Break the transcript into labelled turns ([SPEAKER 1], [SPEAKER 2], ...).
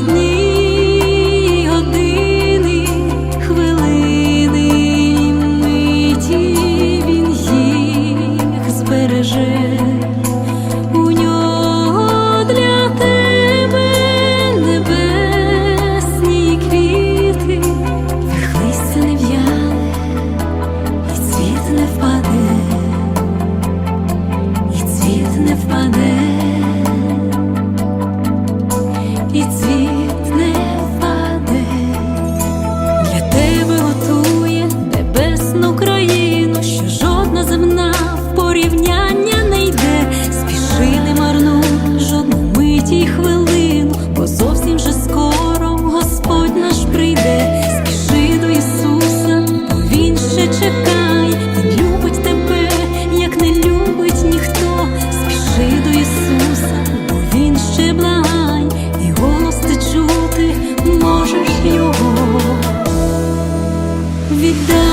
[SPEAKER 1] дні, години, хвилини, Він їх збереже. У нього для тебе небесні квіти, їх не в'яне, і цвіт не впаде і цвіт не впаде. віддай.